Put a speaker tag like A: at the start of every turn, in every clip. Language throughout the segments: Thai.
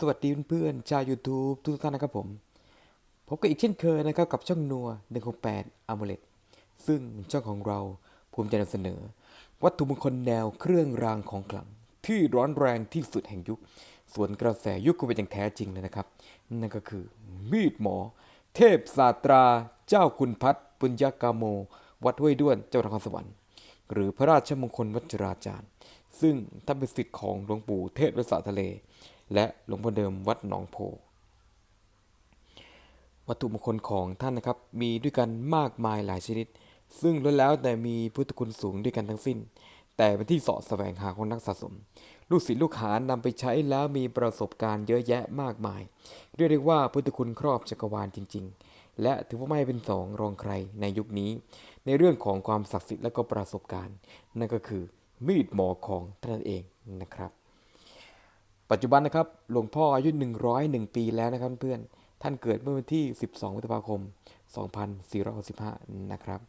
A: สวัสดีเพื่อนๆชาว YouTube ทุกท่านนะครับผมพบกันอีกเช่นเคยนะครับกับช่องนัว168 a m u l e t ซึ่งช่องของเราภูมิใจนำเสนอ วัตถุมงคลแนวเครื่องรางของขลัง ที่ร้อนแรงที่สุดแห่งยุค ส่วนกระแสยุคก็เป็นอย่างแท้จริงเลยนะครับ นั่นก็คือ มีดหมอ เทพศาสตรา เจ้าคุณพัฒน์ปุญญากาโม วัดห้วยด้วนเจังหวัดนครสวรรค์ หรือพระราชมงคลวัชราจารย์ ซึ่งท่านเป็นศิษย์ของหลวงปู่เทศวัดสาทะเล และหลวงพ่อเดิมวัดหนองโพ วัตถุมงคลของท่านนะครับมีด้วยกันมากมายหลายชนิด ซึ่งล้วนแล้วแต่มีพุทธคุณสูงด้วยกันทั้งสิ้น แต่เป็นที่เสาะแสวงหาของนักสะสม ลูกศิษย์ลูกหานำไปใช้แล้วมีประสบการณ์เยอะแยะมากมาย เรียกได้ว่าพุทธคุณครอบจักรวาลจริง ๆ และถือว่าไม่เป็นสองรองใครในยุคนี้ ในเรื่องของความศักดิ์สิทธิ์และก็ประสบการณ์ นั่นก็คือมีดหมอของท่านเองนะครับ ปัจจุบันนะครับหลวงพ่ออายุ 101 ปีแล้วนะครับเพื่อนท่านเกิดเมื่อวันที่ 12พฤษภาคม 2465 นะครับ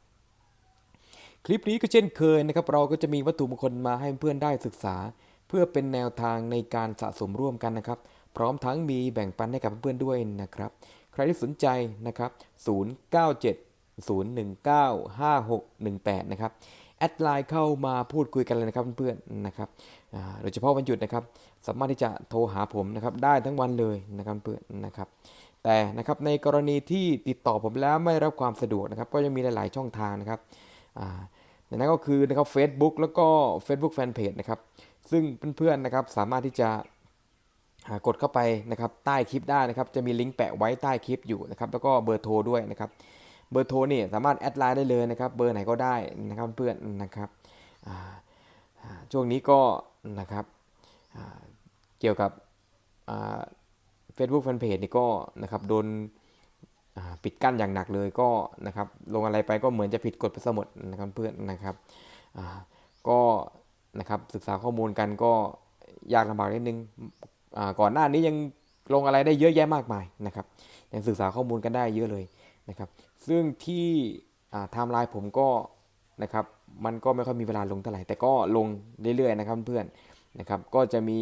A: คลิปนี้ก็เช่นเคยนะครับ เราก็จะมีวัตถุมงคลมาให้เพื่อนได้ศึกษา เพื่อเป็นแนวทางในการสะสมร่วมกันนะครับ พร้อมทั้งมีแบ่งปันให้กับเพื่อนๆด้วยนะครับ ใครที่สนใจนะครับ 097 019 5618 นะครับ แอดไลน์เข้ามาพูดคุยกันเลยนะครับเพื่อนๆนะครับโดยเฉพาะวันหยุดนะครับ สามารถที่จะโทรหาผมนะครับได้ทั้งวันเลยนะครับเพื่อนนะครับแต่นะครับในกรณีที่ติดต่อผมแล้วไม่รับความสะดวกนะครับก็จะมีหลาย ๆ ช่องทางนะครับอ่านั่นก็คือนะครับ Facebook แล้วก็ Facebook Fanpage นะครับซึ่งเพื่อน ๆ นะครับสามารถที่จะกดเข้าไปนะครับใต้คลิปได้นะครับจะมีลิงก์แปะไว้ใต้คลิปอยู่นะครับแล้วก็เบอร์โทรด้วยนะครับ เบอร์โทรนี่สามารถแอดไลน์ได้เลยนะครับ เบอร์ไหนก็ได้นะครับเพื่อนนะครับช่วงนี้ก็นะครับเกี่ยวกับเฟซบุ๊กแฟนเพจนี่ก็นะครับโดนปิดกั้นอย่างหนักเลยก็นะครับลงอะไรไปก็เหมือนจะผิดกฎไปซะหมดนะครับเพื่อนนะครับก็นะครับศึกษาข้อมูลกันก็ยากลำบากนิดนึงก่อนหน้านี้ยังลงอะไรได้เยอะแยะมากมายนะครับยังศึกษาข้อมูลกันได้เยอะเลยนะครับ ซึ่งที่ไทม์ไลน์ผมก็นะครับมันก็ไม่ค่อยมีเวลาลงเท่าไหร่แต่ก็ลงเรื่อยๆนะครับเพื่อนนะครับก็จะมี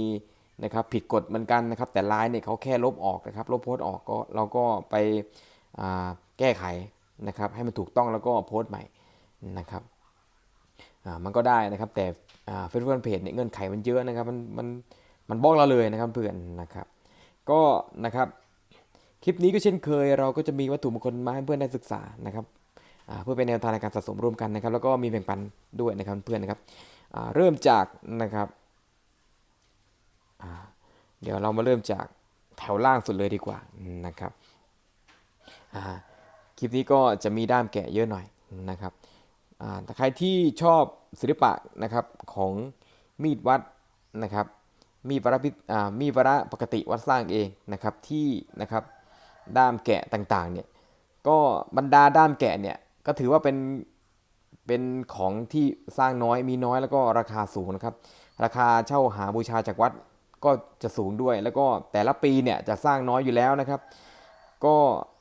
A: นะครับผิดกฎเหมือนกันนะครับ แต่ไลน์เนี่ยเขาแค่ลบออกนะครับ ลบโพสต์ออกก็เราก็ไปแก้ไขนะครับ ให้มันถูกต้องแล้วก็โพสต์ใหม่นะครับมันก็ได้นะครับ แต่เฟซบุ๊กเพจเนี่ยเงื่อนไขมันเยอะนะครับ มันมันมันบล็อกเราเลยนะครับเพื่อนนะครับ ก็นะครับ คลิปนี้ก็เช่นเคย เราก็จะมีวัตถุมงคลมาให้เพื่อนได้ศึกษานะครับเพื่อเป็นแนวทางในการสะสมร่วมกันนะครับ แล้วก็มีแบ่งปันด้วยนะครับเพื่อนนะครับเริ่มจากนะครับเดี๋ยวเรามาเริ่มจากแถวล่างสุดเลยดีกว่านะครับคลิปนี้ก็จะมีด้ามแกะเยอะหน่อยนะครับอ่ใครที่ชอบศิลปะนะครับของมีดวัดนะครับ มีดวระพิมีดวระปกติวัดสร้างเองนะครับที่นะครับ ด้ามแกะต่างๆเนี่ยก็บรรดาด้ามแกะเนี่ยก็ถือว่าเป็นเป็นของที่สร้างน้อยมีน้อยแล้วก็ราคาสูงนะครับ ราคาเช่าหาบูชาจากวัดก็จะสูงด้วย แล้วก็แต่ละปีเนี่ยจะสร้างน้อยอยู่แล้วนะครับ ก็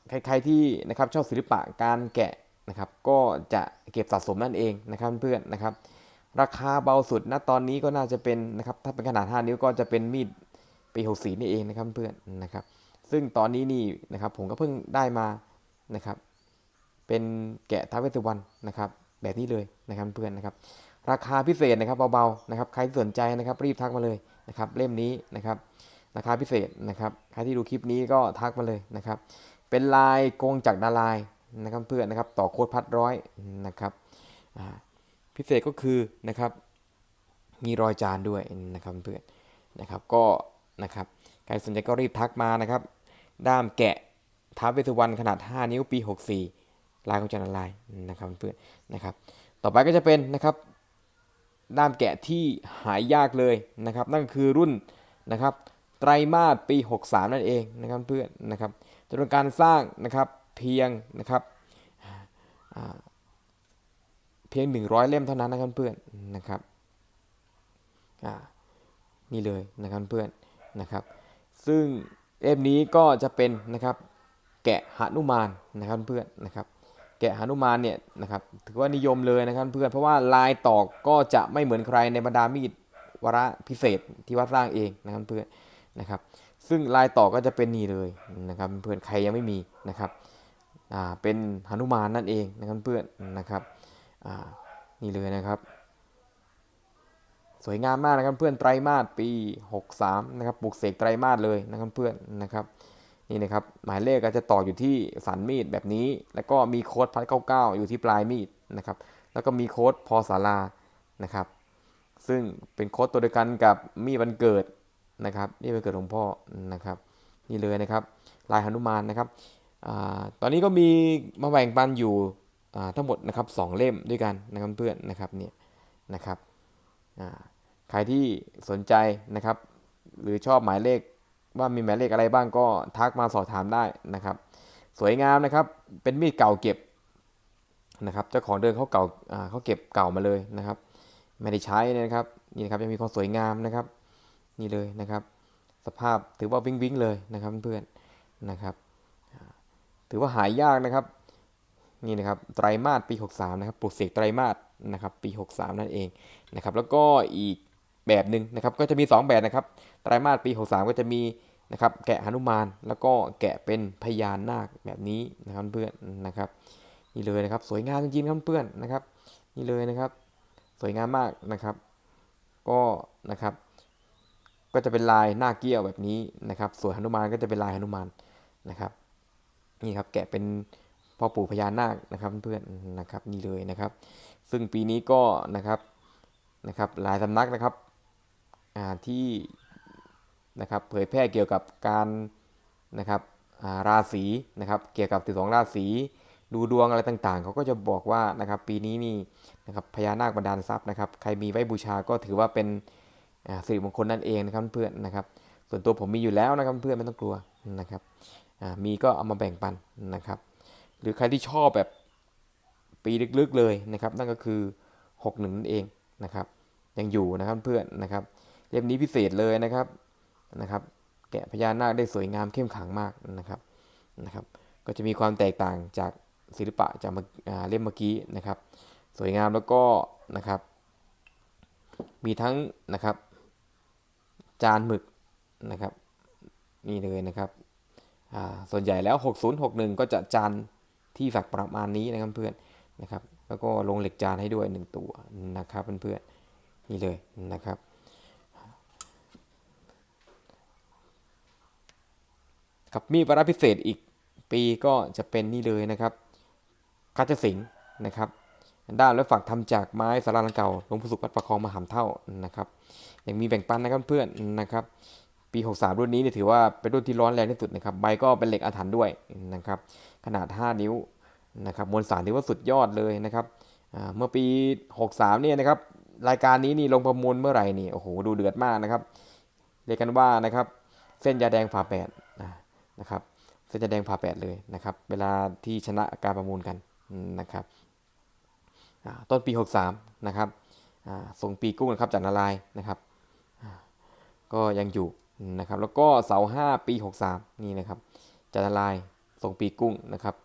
A: ใครๆที่นะครับชอบศิลปะการแกะนะครับ ก็จะเก็บสะสมนั่นเองนะครับเพื่อนนะครับ ราคาเบาสุดณตอนนี้ก็น่าจะเป็นนะครับถ้าเป็นขนาด 5 นิ้วก็จะเป็นมีดปี64นี่เองนะครับเพื่อนนะครับ ซึ่งตอนนี้นี่นะครับผมก็เพิ่งได้มานะครับ เป็นแกะท้าวเวสุวรรณนะครับ แบบนี้เลยนะครับเพื่อนนะครับ ราคาพิเศษนะครับเบาๆนะครับ ใครสนใจนะครับรีบทักมาเลยนะครับ เล่มนี้นะครับราคาพิเศษนะครับใครที่ดูคลิปนี้ก็ทักมาเลยนะครับ เป็นลายกงจากดาลายนะครับเพื่อนนะครับ ต่อโคตรพัดร้อยนะครับพิเศษก็คือนะครับ มีรอยจานด้วยนะครับเพื่อนนะครับก็นะครับใครสนใจก็รีบทักมานะครับ ด้ามแกะท้าเวสุวรรณขนาด 5 นิ้วปี 64 ลายของจันทร์ลายนะครับเพื่อนนะครับ ต่อไปก็จะเป็นนะครับด้ามแกะที่หายยากเลยนะครับ นั่นคือรุ่นนะครับไตรมาสปี 63 นั่นเองนะครับเพื่อนนะครับจำนวนการสร้างนะครับเพียงนะครับเพียง 100 เล่มเท่านั้นนะครับเพื่อนนะครับอ่านี่เลยนะครับเพื่อนนะครับ ซึ่ง เล่มนี้ก็จะเป็นนะครับแกะหนุมานนะครับเพื่อนนะครับแกะหนุมานเนี่ยนะครับถือว่านิยมเลยนะครับเพื่อนเพราะว่าลายตอกก็จะไม่เหมือนใครในบรรดามีดวระพิเศษที่วัดสร้างเองนะครับเพื่อนนะครับซึ่งลายต่อก็จะเป็นนี่เลยนะครับเพื่อนใครยังไม่มีนะครับอ่าเป็นหนุมานนั่นเองนะครับเพื่อนนะครับอ่านี่เลยนะครับ สวยงามมากนะครับเพื่อนไตรมาสปี 63 นะครับปลูกเสกไตรมาสเลยนะครับเพื่อนนะครับนี่นะครับหมายเลขก็จะต่ออยู่ที่สันมีดแบบนี้ แล้วก็มีโค้ดพัดเก้าเก้าอยู่ที่ปลายมีดนะครับแล้วก็มีโค้ดพอสารานะครับซึ่งเป็นโค้ดตัวเดียวกันกับมีดวันเกิดนะครับนี่วันเกิดหลวงพ่อนะครับนี่เลยนะครับลายหนุมานนะครับอตอนนี้ก็มีมาแบ่งปันอยู่ทั้งหมดนะครับสองเล่มด้วยกันนะครับเพื่อนนะครับเนี่ยนะครับอ่า ใครที่สนใจนะครับ หรือชอบหมายเลขว่ามีหมายเลขอะไรบ้างก็ทักมาสอบถามได้นะครับ สวยงามนะครับเป็นมีดเก่าเก็บนะครับเจ้าของเดิมเขาเก่าเขาเก็บเก่ามาเลยนะครับ ไม่ได้ใช้นะครับนี่นะครับยังมีความสวยงามนะครับ นี่เลยนะครับ สภาพถือว่าวิ้งวิ้งเลยนะครับเพื่อนนะครับถือว่าหายากนะครับนี่นะครับไตรมาสปี 63 นะครับปลูกเสกไตรมาสนะครับปี 63 นั่นเองนะครับแล้วก็อีก แบบหนึ่งนะครับ ก็จะมี 2 แบบนะครับไตรมาสปี 63 ก็จะมีนะครับแกะหนุมานแล้วก็แกะเป็นพญานาคแบบนี้นะครับเพื่อนนะครับนี่เลยนะครับสวยงามจริงๆครับเพื่อนนะครับ นี่เลยนะครับ สวยงามมากนะครับ ก็นะครับ ก็จะเป็นลายหน้าเกี้ยวแบบนี้นะครับ ส่วนหนุมานก็จะเป็นลายหนุมานนะครับ นี่ครับแกะเป็นพ่อปู่พญานาคนะครับเพื่อนนะครับนี่เลยนะครับ ซึ่งปีนี้ก็นะครับนะครับหลายสำนักนะครับ ที่นะครับเผยแพร่เกี่ยวกับการนะครับาราศีนะครับเกี่ยวกับสิบสองราศีดูดวงอะไรต่างๆ เขาก็จะบอกว่านะครับปีนี้นี่นะครับพญานาคบันดาลทรัพย์นะครับใครมีไว้บูชาก็ถือว่าเป็นสิริมงคลนั่นเองนะครับเพื่อนนะครับส่วนตัวผมมีอยู่แล้วนะครับเพื่อนไม่ต้องกลัวนะครับมีก็เอามาแบ่งปันนะครับ หรือใครที่ชอบแบบปีลึกๆเลยนะครับ นั่นก็คือ 61นั่นเองนะครับยังอยู่นะครับเพื่อนนะครับ ล่มนี้พิเศษเลยนะครับนะครับ แกะพญานาคได้สวยงามเข้มขังมากนะครับนะครับ ก็จะมีความแตกต่างจากศิลปะจากเมื่ออ่าเล่มเมื่อกี้นะครับ สวยงามแล้วก็นะครับ มีทั้งนะครับ จานหมึกนะครับ นี่เลยนะครับส่วนใหญ่แล้ว 6061 ก็จะจานที่ฝักประมาณนี้นะครับเพื่อนนะครับ แล้วก็ลงเหล็กจานให้ด้วยหนึ่งตัวนะครับเพื่อนๆนี่เลยนะครับ กับมีวาระพิเศษอีกปีก็จะเป็นนี่เลยนะครับคัจสิงห์นะครับ ด้านและฝักทำจากไม้สาราลังเก่าหลวงปู่สุขวัดประคองมหามเท่านะครับยังมีแบ่งปันนะครับเพื่อนนะครับ ปี 63 รุ่นนี้เนี่ยถือว่าเป็นรุ่นที่ร้อนแรงที่สุดนะครับใบก็เป็นเหล็กอาถรรพ์ด้วยนะครับ ขนาด 5 นิ้วนะครับมวลสารถือว่าสุดยอดเลยนะครับเมื่อปี 63 เนี่ยนะครับรายการนี้นี่ลงประมูลเมื่อไหร่นี่โอ้โหดูเดือดมากนะครับ เรียกกันว่านะครับเส้นยาแดงฝาแปด นะครับเส้นแดงฝาแปดเลยนะครับ เวลาที่ชนะการประมูลกันนะครับต้นปี 63 นะครับส่งปีกุ้งนะครับจากนารายนะครับ ก็ยังอยู่นะครับ แล้วก็เสา5ปี 63 นี่นะครับจากนารายส่งปีกุ้งนะครับ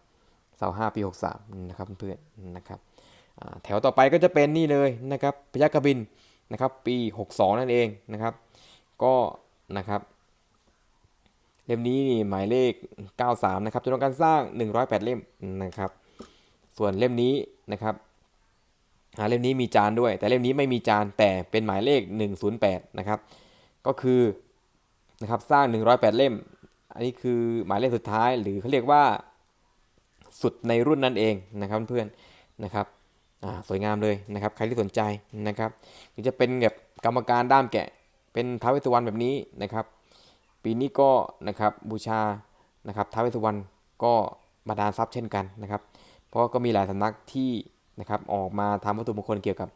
A: เสา5ปี 63 นะครับเพื่อนนะครับแถวต่อไปก็จะเป็นนี่เลยนะครับพยัคฆบินนะครับ ปี 62 นั่นเองนะครับ ก็นะครับ เล่มนี้นี่หมายเลข 93 นะครับจำนวนการสร้าง 108 เล่มนะครับ ส่วนเล่มนี้นะครับอ่าเล่มนี้มีจานด้วย แต่เล่มนี้ไม่มีจานแต่เป็นหมายเลข 108 นะครับ ก็คือนะครับสร้าง 108 เล่ม อันนี้คือหมายเลขสุดท้ายหรือเขาเรียกว่าสุดในรุ่นนั่นเองนะครับเพื่อนนะครับสวยงามเลยนะครับใครที่สนใจนะครับหรือจะเป็นแบบกรรมการด้ามแกะ เป็นท้าวเวสสุวรรณแบบนี้นะครับ ปีนี้ก็นะครับบูชานะครับท้าวเวสสุวรรณก็มาดาลทรัพย์เช่นกันนะครับ เพราะก็มีหลายสำนักที่นะครับออกมาทำวัตถุมงคลเกี่ยวกับ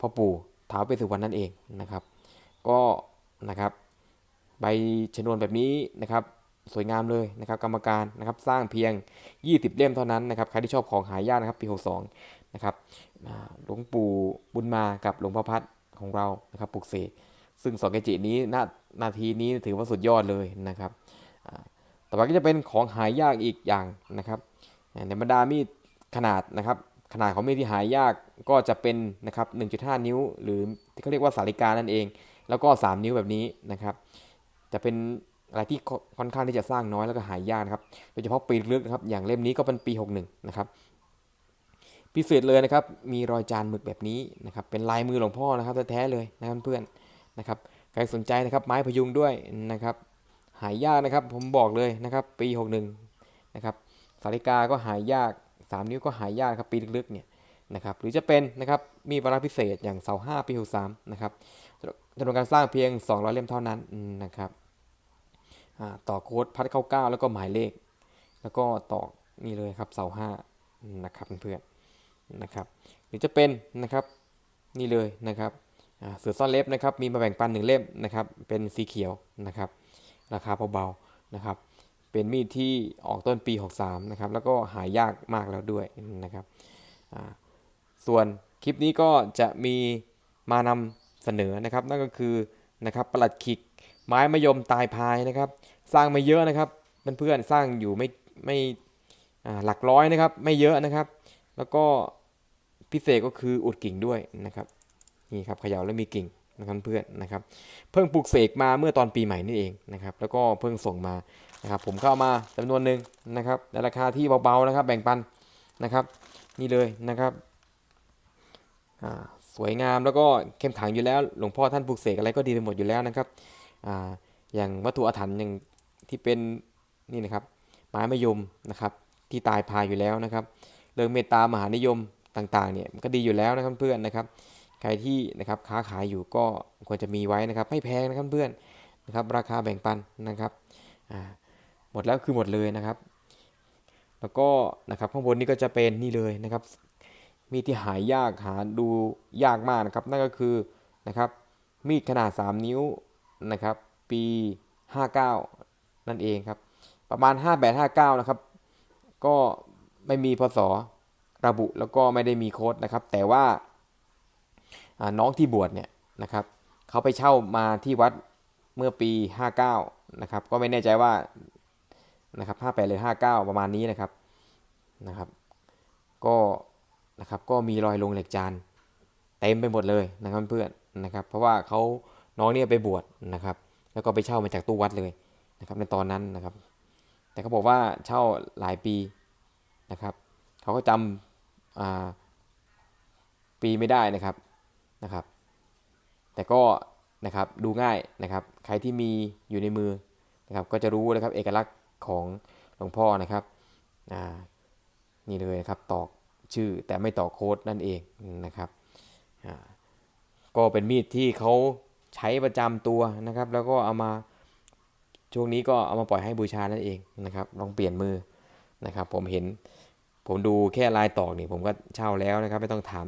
A: พ่อปู่ท้าวเวสสุวรรณนั่นเองนะครับ ก็นะครับใบชนวนแบบนี้นะครับสวยงามเลยนะครับกรรมการนะครับสร้างเพียง 20 เล่มเท่านั้นนะครับใครที่ชอบของหายากนะครับปี 62 นะครับหลวงปู่บุญมากับหลวงพ่อพัดของเรานะครับปลุกเสก ซึ่งสองเกจินี้นานาทีนี้ถือว่าสุดยอดเลยนะครับต่อไปก็จะเป็นของหายากอีกอย่างนะครับ ในบรรดามีดขนาดนะครับ ขนาดของมีดที่หายากก็จะเป็นนะครับ 1.5 นิ้ว หรือที่เขาเรียกว่าสาริกานั่นเอง แล้วก็ 3 นิ้วแบบนี้นะครับ จะเป็นอะไรที่ค่อนข้างที่จะสร้างน้อยแล้วก็หายากนะครับ โดยเฉพาะปีลึกนะครับ อย่างเล่มนี้ก็เป็นปี 61 นะครับ พิเศษเลยนะครับ มีรอยจานหมึกแบบนี้นะครับ เป็นลายมือหลวงพ่อนะครับแท้ๆเลยนะครับเพื่อน นะครับใครสนใจนะครับไม้พยุงด้วยนะครับ หายากนะครับผมบอกเลยนะครับ ปี 61นะครับสาริกาก็หายาก 3 นิ้วก็หายากครับปีลึกๆเนี่ยนะครับหรือจะเป็นนะครับมีวาระพิเศษอย่างเสา5ปี63นะครับจำนวนการสร้างเพียง 200 เล่มเท่านั้นนะครับต่อโค้ดพัดเข้าเก้าแล้วก็หมายเลข แล้วก็ต่อนี่เลยครับเสา5นะครับเพื่อนๆนะครับ หรือจะเป็นนะครับนี่เลยนะครับ เสือซ่อนเล็บนะครับมีมาแบ่งปันหนึ่งเล่มนะครับเป็นสีเขียวนะครับราคาเบาๆนะครับเป็นมีดที่ออกต้นปี 63นะครับแล้วก็หายากมากแล้วด้วยนะครับส่วนคลิปนี้ก็จะมีมานำเสนอนะครับ นั่นก็คือนะครับปลัดขิกไม้มะยมตายพายนะครับ สร้างไม่เยอะนะครับเพื่อนๆสร้างอยู่ไม่ไม่หลักร้อยนะครับไม่เยอะนะครับ แล้วก็พิเศษก็คืออุดกิ่งด้วยนะครับ นี่ครับเขย่าแล้วมีกิ่งนะครับเพื่อนนะครับเพิ่งปลูกเสกมาเมื่อตอนปีใหม่นี่เองนะครับแล้วก็เพิ่งส่งมานะครับผมเข้ามาจำนวนหนึ่งนะครับในราคาที่เบาๆนะครับแบ่งปันนะครับนี่เลยนะครับสวยงามแล้วก็เข้มขังอยู่แล้ว หลวงพ่อท่านปลูกเสกอะไรก็ดีไปหมดอยู่แล้วนะครับออย่างวัตถุอาถรรพ์อย่างที่เป็นนี่นะครับไม้มะยมนะครับที่ตายพายอยู่แล้วนะครับเรื่องเมตตามหานิยมต่างๆเนี่ยก็ดีอยู่แล้วนะครับเพื่อนนะครับ ใครที่นะครับค้าขายอยู่ก็ควรจะมีไว้นะครับไม่แพงนะครับเพื่อนนะครับราคาแบ่งปันนะครับหมดแล้วคือหมดเลยนะครับ แล้วก็นะครับข้างบนนี้ก็จะเป็นนี่เลยนะครับ มีดที่หายากหาดูยากมากนะครับ นั่นก็คือนะครับมีดขนาด 3 นิ้วนะครับ ปี 59 นั่นเองครับ ประมาณ 5859 นะครับ ก็ไม่มีพศระบุแล้วก็ไม่ได้มีโค้ดนะครับ แต่ว่า น้องที่บวชเนี่ยนะครับเขาไปเช่ามาที่วัดเมื่อปี 59นะครับก็ไม่แน่ใจว่านะครับ58หรือ59 ประมาณนี้นะครับนะครับ ก็นะครับก็มีรอยลงเหล็กจานเต็มไปหมดเลยนะครับเพื่อนนะครับ เพราะว่าเขาน้องเนี่ยไปบวชนะครับ แล้วก็ไปเช่ามาจากตู้วัดเลยนะครับในตอนนั้นนะครับ แต่เขาบอกว่าเช่าหลายปีนะครับเขาก็จำปีไม่ได้นะครับ นะครับ แต่ก็นะครับดูง่ายนะครับ ใครที่มีอยู่ในมือนะครับ ก็จะรู้นะครับเอกลักษณ์ของหลวงพ่อนะครับนี่เลยครับตอกชื่อแต่ไม่ตอกโค้ดนั่นเองนะครับก็เป็นมีดที่เขาใช้ประจำตัวนะครับ แล้วก็เอามาช่วงนี้ก็เอามาปล่อยให้บูชานั่นเองนะครับ ลองเปลี่ยนมือนะครับ ผมเห็นผมดูแค่ลายตอกนี่ผมก็เช่าแล้วนะครับ ไม่ต้องถาม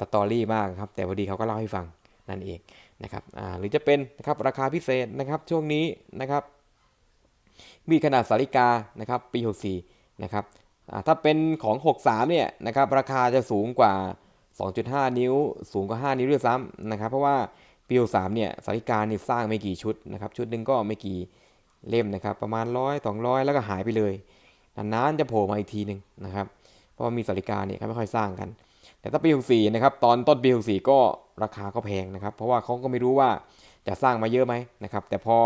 A: สตอรี่มากครับ แต่พอดีเขาก็เล่าให้ฟังนั่นเองนะครับอ่าหรือจะเป็นนะครับราคาพิเศษนะครับช่วงนี้นะครับ มีขนาดสาริกานะครับปี 64นะครับอ่าถ้าเป็นของ 63เนี่ยนะครับราคาจะสูงกว่า 2.5 นิ้ว สูงกว่า 5 นิ้วด้วยซ้ำนะครับ เพราะว่าปี 63เนี่ยสาริกานี่สร้างไม่กี่ชุดนะครับ ชุดหนึ่งก็ไม่กี่เล่มนะครับ ประมาณร้อยสองร้อยแล้วก็หายไปเลยนานๆจะโผล่มาอีกทีหนึ่งนะครับ เพราะว่ามีสาริกาเนี่ยเขาไม่ค่อยสร้างกัน แต่ถ้าปี64นะครับตอนต้นปี64ก็ราคาก็แพงนะครับ เพราะว่าเขาก็ไม่รู้ว่าจะสร้างมาเยอะไหมนะครับ แต่พอ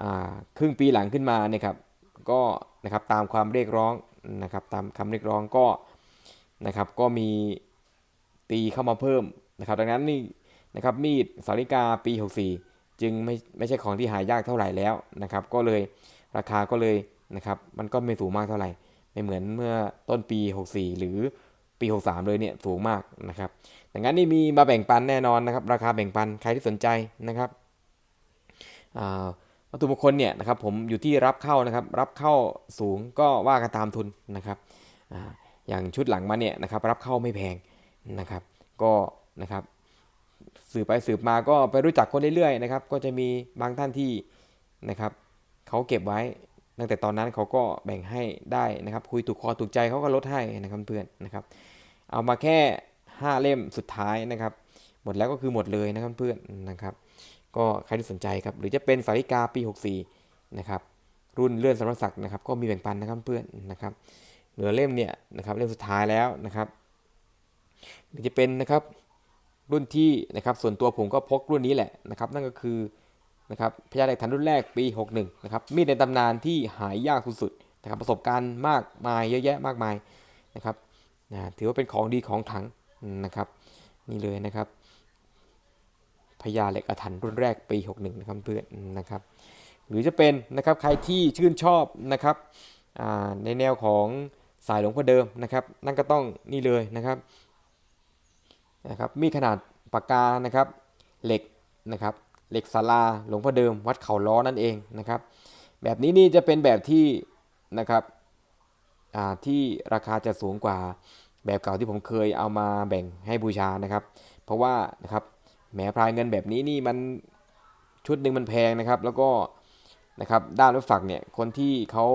A: อครึ่งปีหลังขึ้นมาเนี่ยครับก็นะครับตามความเรียกร้องนะครับ ตามคำเรียกร้องก็นะครับ ก็มีตีเข้ามาเพิ่มนะครับ ดังนั้นนี่นะครับมีดสาริกาปี 64 จึงไม่ไม่ใช่ของที่หายากเท่าไหร่แล้วนะครับ ก็เลยราคาก็เลยนะครับ มันก็ไม่สูงมากเท่าไหร่ ไม่เหมือนเมื่อต้นปี 64 หรือ ปี 63 เลยเนี่ยสูงมากนะครับดังนั้นนี่มีมาแบ่งปันแน่นอนนะครับ ราคาแบ่งปันใครที่สนใจนะครับวัตถุมงคลเนี่ยนะครับผมอยู่ที่รับเข้านะครับ รับเข้าสูงก็ว่ากันตามทุนนะครับออย่างชุดหลังมาเนี่ยนะครับ รับเข้าไม่แพงนะครับ ก็นะครับสืบไปสืบมาก็ไปรู้จักคนเรื่อยๆนะครับ ก็จะมีบางท่านที่นะครับเขาเก็บไว้ ตั้งแต่ตอนนั้นเขาก็แบ่งให้ได้นะครับ คุยถูกคอถูกใจเขาก็ลดให้นะครับเพื่อนนะครับ เอามาแค่ 5 เล่มสุดท้ายนะครับ หมดแล้วก็คือหมดเลยนะครับเพื่อนนะครับ ก็ใครที่สนใจครับ หรือจะเป็นสาริกาปี 64 นะครับ รุ่นเลื่อนสมรศักดิ์นะครับ ก็มีแบ่งปันนะครับเพื่อนนะครับ เหลือเล่มเนี่ยนะครับเล่มสุดท้ายแล้วนะครับหรือจะเป็นนะครับรุ่นที่นะครับส่วนตัวผมก็พกรุ่นนี้แหละนะครับ นั่นก็คือ นะครับพญาเหล็กฐานรุ่นแรกปี 61 นะครับ มีดในตำนานที่หายยากสุดๆนะครับ ประสบการณ์มากมายเยอะแยะมากมายนะครับนะถือว่าเป็นของดีของถังนะครับ นี่เลยนะครับพญาเหล็กอถรรพ์รุ่นแรกปี 61 นะครับเพื่อนนะครับ หรือจะเป็นนะครับใครที่ชื่นชอบนะครับในแนวของสายหลวงพ่อเดิมนะครับ นั่นก็ต้องนี่เลยนะครับนะครับ มีขนาดปากกานะครับเหล็กนะครับ เหล็กศาลาหลวงพ่อเดิมวัดเขาล้อนั่นเองนะครับ แบบนี้นี่จะเป็นแบบที่นะครับที่ราคาจะสูงกว่าแบบเก่าที่ผมเคยเอามาแบ่งให้บูชานะครับ เพราะว่านะครับแหมพรายเงินแบบนี้นี่มันชุดหนึ่งมันแพงนะครับ แล้วก็นะครับด้านรถฝักเนี่ยคนที่เขา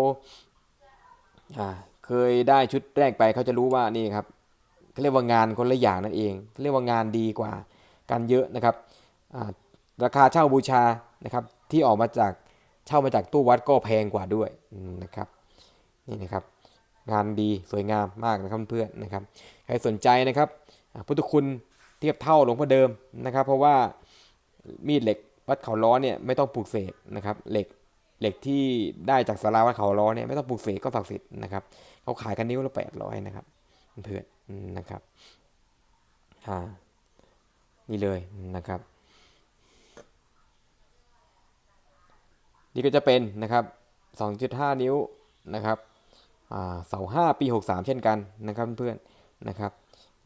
A: เคยได้ชุดแรกไปเขาจะรู้ว่านี่ครับเขาเรียกว่างานคนละอย่างนั่นเองเขาเรียกว่างานดีกว่ากันเยอะนะครับ ราคาเช่าบูชานะครับที่ออกมาจากเช่ามาจากตู้วัดก็แพงกว่าด้วยนะครับนี่นะครับงานดีสวยงามมากนะครับเพื่อนๆนะครับใครสนใจนะครับพุทธคุณเทียบเท่าหลวงพ่อเดิมนะครับ เพราะว่ามีดเหล็กวัดเขาล้อเนี่ยไม่ต้องปลูกเสกนะครับเหล็กเหล็กที่ได้จากสาราวัดเขาล้อเนี่ยไม่ต้องปลูกเสกก็ศักดิ์สิทธิ์นะครับเขาขายกันนิ้วละแปดร้อยนะครับเพื่อนนะครับอ่านี่เลยนะครับ นี่ก็จะเป็นนะครับ2.5 นิ้วนะครับอ่าเสาปี 63 เช่นกันนะครับเพื่อนๆนะครับ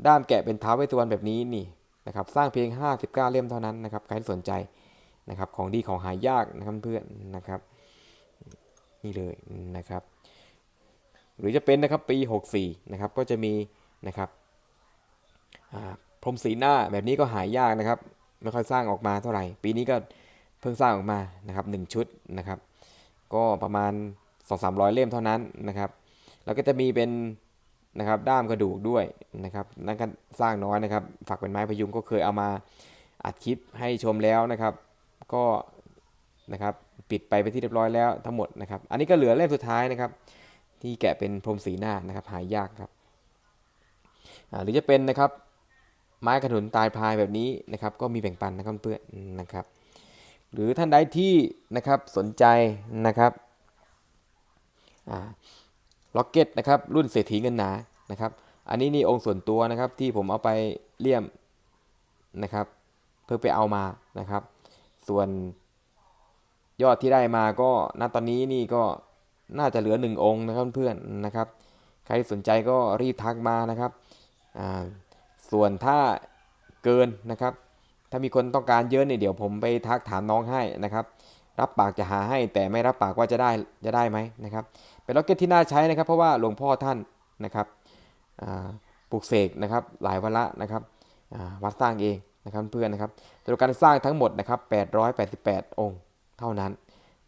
A: ด้ามแกะเป็นเท้าเวสสุวรรณแบบนี้นี่นะครับ สร้างเพียง 59 เล่มเท่านั้นนะครับใครสนใจนะครับของดีของหายากนะครับเพื่อนนะครับ นี่เลยนะครับ หรือจะเป็นนะครับปี 64 นะครับก็จะมีนะครับพรมสีหน้าแบบนี้ก็หายากนะครับ ไม่ค่อยสร้างออกมาเท่าไหร่ ปีนี้ก็ เพิ่งสร้างออกมานะครับหนึ่งชุดนะครับ ก็ประมาณ 2-300 เล่มเท่านั้นนะครับ แล้วก็จะมีเป็นนะครับด้ามกระดูกด้วยนะครับนั่นก็สร้างน้อยนะครับ ฝักเป็นไม้พยุงก็เคยเอามาอัดคลิปให้ชมแล้วนะครับ ก็นะครับปิดไปเป็นที่เรียบร้อยแล้วทั้งหมดนะครับ อันนี้ก็เหลือเล่มสุดท้ายนะครับ ที่แกะเป็นพรมสีหน้านะครับ หายากครับหรือจะเป็นนะครับ ไม้ขนุนตายพายแบบนี้นะครับ ก็มีแบ่งปันนะครับเพื่อนนะครับ หรือท่านใดที่นะครับสนใจนะครับล็อกเก็ตนะครับรุ่นเศรษฐีเงินหนานะครับ อันนี้นี่องค์ส่วนตัวนะครับที่ผมเอาไปเลี่ยมนะครับ เพื่อไปเอามานะครับ ส่วนยอดที่ได้มาก็ณตอนนี้นี่ก็น่าจะเหลือหนึ่งองค์นะครับเพื่อนๆนะครับ ใครสนใจก็รีบทักมานะครับ ส่วนถ้าเกินนะครับ ถ้ามีคนต้องการเยอะเนี่ยเดี๋ยวผมไปทักถามน้องให้นะครับ รับปากจะหาให้แต่ไม่รับปากว่าจะได้จะได้ไหมนะครับ เป็นล็อกเก็ตที่น่าใช้นะครับ เพราะว่าหลวงพ่อท่านนะครับปลูกเสกนะครับหลายวันละนะครับวัดสร้างเองนะครับเพื่อนนะครับตัวการสร้างทั้งหมดนะครับ888 องค์เท่านั้น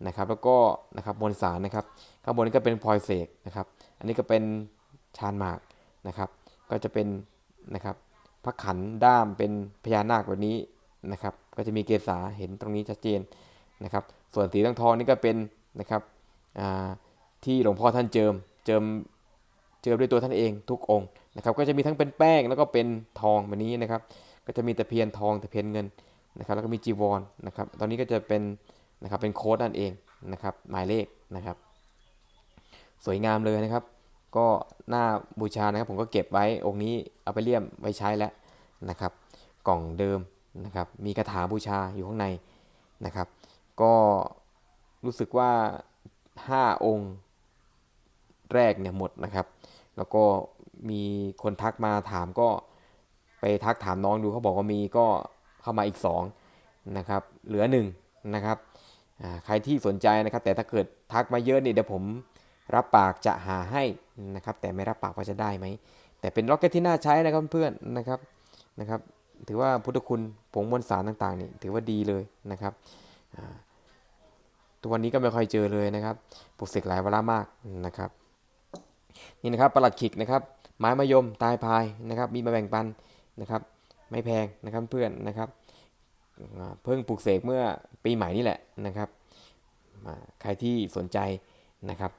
A: นะครับ แล้วก็นะครับมวลสารนะครับข้างบนนี้ก็เป็นพลอยเสกนะครับ อันนี้ก็เป็นชานหมากนะครับ ก็จะเป็นนะครับ พระขันด้ามเป็นพญานาคแบบนี้นะครับ ก็จะมีเกศาเห็นตรงนี้ชัดเจนนะครับ ส่วนสีทองทองนี่ก็เป็นนะครับที่หลวงพ่อท่านเจิมเจิมเจิมด้วยตัวท่านเองทุกองค์นะครับ ก็จะมีทั้งเป็นแป้งแล้วก็เป็นทองแบบนี้นะครับ ก็จะมีตะเพียนทองตะเพียนเงินนะครับ แล้วก็มีจีวรนะครับ ตอนนี้ก็จะเป็นนะครับเป็นโค้ดนั่นเองนะครับ หมายเลขนะครับ สวยงามเลยนะครับ ก็หน้าบูชานะครับผมก็เก็บไว้องค์นี้เอาไปเลี่ยมไว้ใช้แล้วนะครับ กล่องเดิมนะครับ มีคาถาบูชาอยู่ข้างในนะครับ ก็รู้สึกว่า 5 องค์แรกเนี่ยหมดนะครับ แล้วก็มีคนทักมาถามก็ไปทักถามน้องดูเขาบอกว่ามีก็เข้ามาอีก2นะครับเหลือ1นะครับใครที่สนใจนะครับ แต่ถ้าเกิดทักมาเยอะนี่เดี๋ยวผม รับปากจะหาให้นะครับ แต่ไม่รับปากว่าจะได้ไหม แต่เป็นล็อกเก็ตที่น่าใช้นะครับเพื่อนนะครับนะครับ ถือว่าพุทธคุณผงมวลสารต่างๆนี่ถือว่าดีเลยนะครับอ่าทุกวันนี้ก็ไม่ค่อยเจอเลยนะครับปลูกเสกหลายวาระมากนะครับ นี่นะครับประหลัดขิกนะครับ ไม้มะยมตายพายนะครับ มีมาแบ่งปันนะครับ ไม่แพงนะครับเพื่อนนะครับเพิ่งปลูกเสกเมื่อปีใหม่นี่แหละนะครับ ใครที่สนใจนะครับ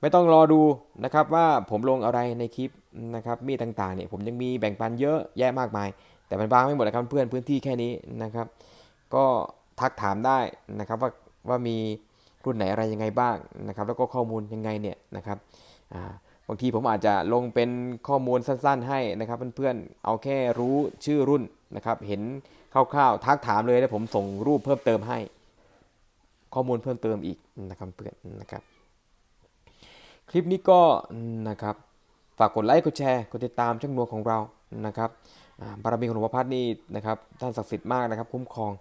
A: ไม่ต้องรอดูนะครับว่าผมลงอะไรในคลิปนะครับมีต่างๆเนี่ยผมยังมีแบ่งปันเยอะแยะมากมาย แต่มันวางไม่หมดนะครับเพื่อนพื้นที่แค่นี้นะครับ ก็ทักถามได้นะครับว่าว่ามีรุ่นไหนอะไรยังไงบ้างนะครับ แล้วก็ข้อมูลยังไงเนี่ยนะครับบางทีผมอาจจะลงเป็นข้อมูลสั้นๆ ให้นะครับเพื่อนๆเอาแค่รู้ชื่อรุ่นนะครับ เห็นคร่าวๆทักถามเลยแล้วผมส่งรูปเพิ่มเติมให้ ข้อมูลเพิ่มเติมอีกนะครับเพื่อนนะครับ คลิปนี้ก็นะครับฝากกดไลค์กดแชร์กดติดตามช่องนวของเรานะครับบารมีของหลวงพ่อพัดนี่นะครับท่านศักดิ์สิทธิ์มากนะครับ คุ้มครอง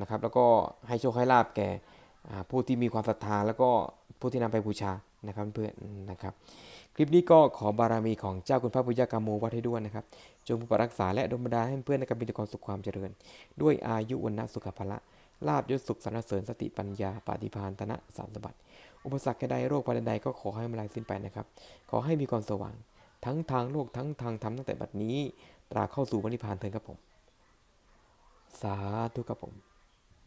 A: นะครับ แล้วก็ให้โชคให้ลาบแก่ผู้ที่มีความศรัทธาแล้วก็ผู้ที่นำไปบูชานะครับเพื่อนนะครับ คลิปนี้ก็ขอบารมีของเจ้าคุณพระพุทธกรรมโมวัดให้ด้วยนะครับจงปกปักรักษาและดลบันดาลให้เพื่อนในการมีแต่ความสุขความเจริญ ด้วยอายุวันนะสุขภละลาบยศสุขสรรเสริญสติปัญญาปาฏิพานตนะสามสมบัติ อุปสรรคใดโรคภัยใดก็ขอให้มันลายสิ้นไปนะครับ ขอให้มีความสว่าง ทั้งทางโลกทั้งทางธรรมตั้งแต่บัดนี้ ตราเข้าสู่วันนิพพานเถิดครับผม สาธุครับผม